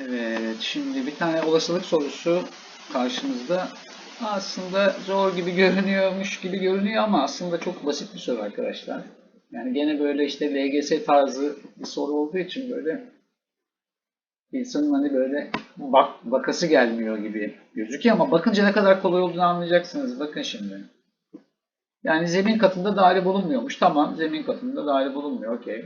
Evet, şimdi bir tane olasılık sorusu karşımızda. Aslında zor gibi görünüyormuş gibi görünüyor ama aslında çok basit bir soru arkadaşlar. Yani gene böyle işte LGS tarzı bir soru olduğu için böyle insanın hani böyle bak, bakası gelmiyor gibi gözüküyor ama bakınca ne kadar kolay olduğunu anlayacaksınız. Bakın şimdi. Yani zemin katında daire bulunmuyormuş. Tamam, zemin katında daire bulunmuyor. Okey.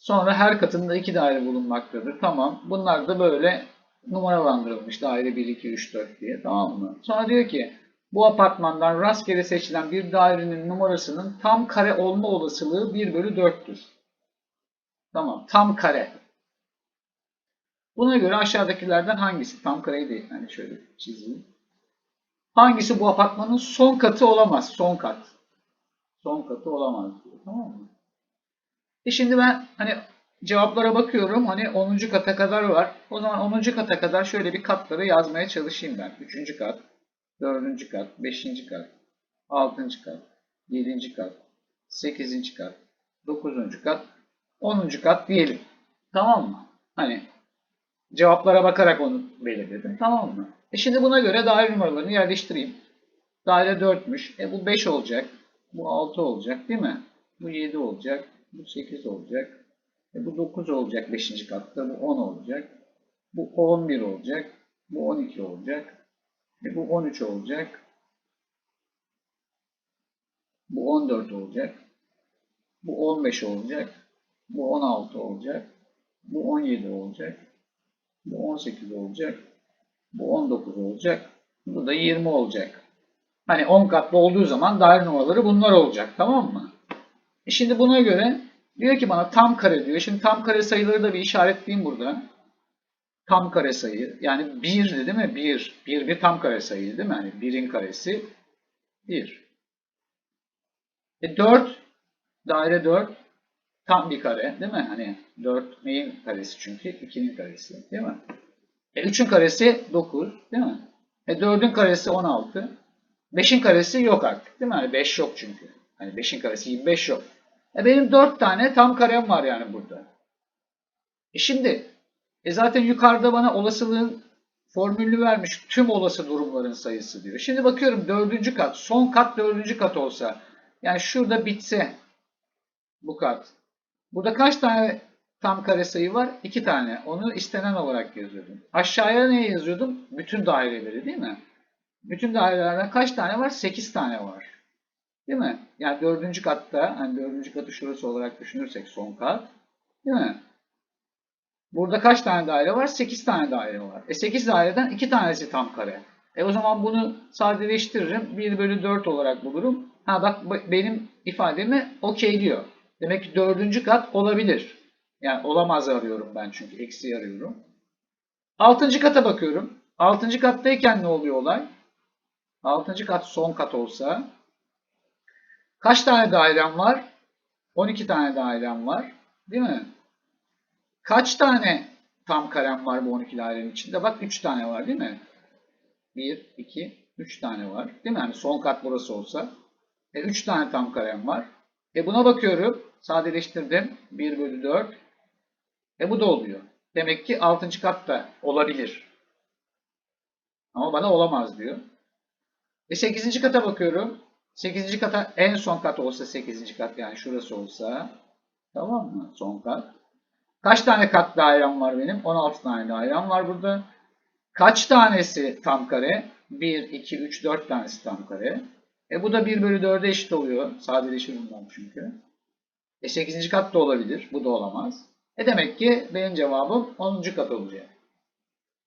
Sonra her katında iki daire bulunmaktadır. Tamam. Bunlar da böyle numaralandırılmış. Daire 1, 2, 3, 4 diye. Tamam mı? Sonra diyor ki bu apartmandan rastgele seçilen bir dairenin numarasının tam kare olma olasılığı 1 bölü 4'tür. Tamam. Tam kare. Buna göre aşağıdakilerden hangisi? Tam kareyi değil. Yani şöyle çizeyim. Hangisi bu apartmanın son katı olamaz? Son kat. Son katı olamaz diyor. Tamam mı? E şimdi ben hani cevaplara bakıyorum. Hani 10. kata kadar var. O zaman 10. kata kadar şöyle bir katları yazmaya çalışayım ben. 3. kat, 4. kat, 5. kat, 6. kat, 7. kat, 8. kat, 9. kat, 10. kat diyelim. Tamam mı? Hani cevaplara bakarak onu belirledim. Tamam mı? E şimdi buna göre daire numaralarını yerleştireyim. Daire 4'müş. E bu 5 olacak. Bu 6 olacak değil mi? Bu 7 olacak. Bu 8 olacak. E bu 9 olacak 5. katta. Bu 10 olacak. Bu 11 olacak. Bu 12 olacak. E bu 13 olacak. Bu 14 olacak. Bu 15 olacak. Bu 16 olacak. Bu 17 olacak. Bu 18 olacak. Bu 19 olacak. Bu da 20 olacak. Hani 10 katlı olduğu zaman daire numaraları bunlar olacak. Tamam mı? E şimdi buna göre diyor ki bana tam kare diyor. Şimdi tam kare sayıları da bir işaretleyeyim burada. Tam kare sayı. Yani 1 değil mi? 1. 1 bir tam kare sayı değil mi? Yani 1'in karesi 1. E 4 daire 4 tam bir kare değil mi? Hani 4 neyin karesi çünkü? 2'nin karesi değil mi? E 3'ün karesi 9 değil mi? E 4'ün karesi 16. 5'in karesi yok artık değil mi? Hani 5 yok çünkü. Hani 5'in karesi 25 yok. E benim 4 tane tam karem var yani burada. E şimdi e zaten yukarıda bana olasılığın formülünü vermiş. Tüm olası durumların sayısı diyor. Şimdi bakıyorum 4. kat. Son kat 4. kat olsa. Yani şurada bitse bu kat. Burada kaç tane tam kare sayı var? 2 tane. Onu istenen olarak yazıyordum. Aşağıya ne yazıyordum? Bütün daireleri değil mi? Bütün dairelerden kaç tane var? 8 tane var. Değil mi? Yani dördüncü katta, hani dördüncü katı şurası olarak düşünürsek son kat. Değil mi? Burada kaç tane daire var? 8 tane daire var. E 8 daireden 2 tanesi tam kare. E o zaman bunu sadeleştiririm. 1 bölü 4 olarak bulurum. Ha bak benim ifademi okey diyor. Demek ki dördüncü kat olabilir. Yani olamaz arıyorum ben çünkü eksi arıyorum. Altıncı kata bakıyorum. Altıncı kattayken ne oluyor olay? Altıncı kat son kat olsa kaç tane dairem var? 12 tane dairem var. Değil mi? Kaç tane tam karem var bu 12 dairenin içinde? Bak 3 tane var değil mi? 1, 2, 3 tane var. Değil mi? Yani son kat burası olsa. E 3 tane tam karem var. E buna bakıyorum. Sadeleştirdim. 1 bölü 4. E bu da oluyor. Demek ki 6. kat da olabilir. Ama bana olamaz diyor. E 8. kata bakıyorum. 8. kata en son kat olsa 8. kat yani şurası olsa tamam mı? Son kat. Kaç tane kat dairem var benim? 16 tane dairem var burada. Kaç tanesi tam kare? 1, 2, 3, 4 tanesi tam kare. E bu da 1 bölü 4'e eşit oluyor. Sadeleşir bundan çünkü. E 8. kat da olabilir. Bu da olamaz. E demek ki benim cevabım 10. kat olacak.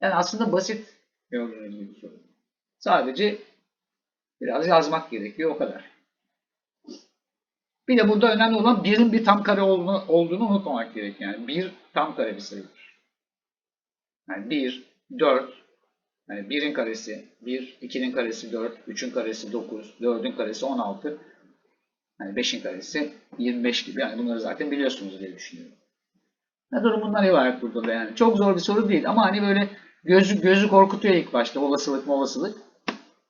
Yani aslında basit gördüğünüz soru. Sadece biraz yazmak gerekiyor o kadar. Bir de burada önemli olan birin bir tam kare olduğunu, olduğunu unutmamak gerekiyor. Yani bir tam kare bir sayıdır. Yani 1, 4, yani 1'in karesi 1, 2'nin karesi 4, 3'ün karesi 9, 4'ün karesi 16, yani 5'in karesi 25 gibi. Yani bunları zaten biliyorsunuz diye düşünüyorum. Ne durum bundan ibaret burada da yani. Çok zor bir soru değil ama hani böyle gözü gözü korkutuyor ilk başta olasılık mı olasılık.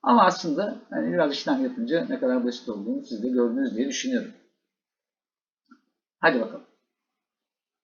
Ama aslında hani biraz işlem yapınca ne kadar basit olduğunu siz de gördünüz diye düşünüyorum. Hadi bakalım.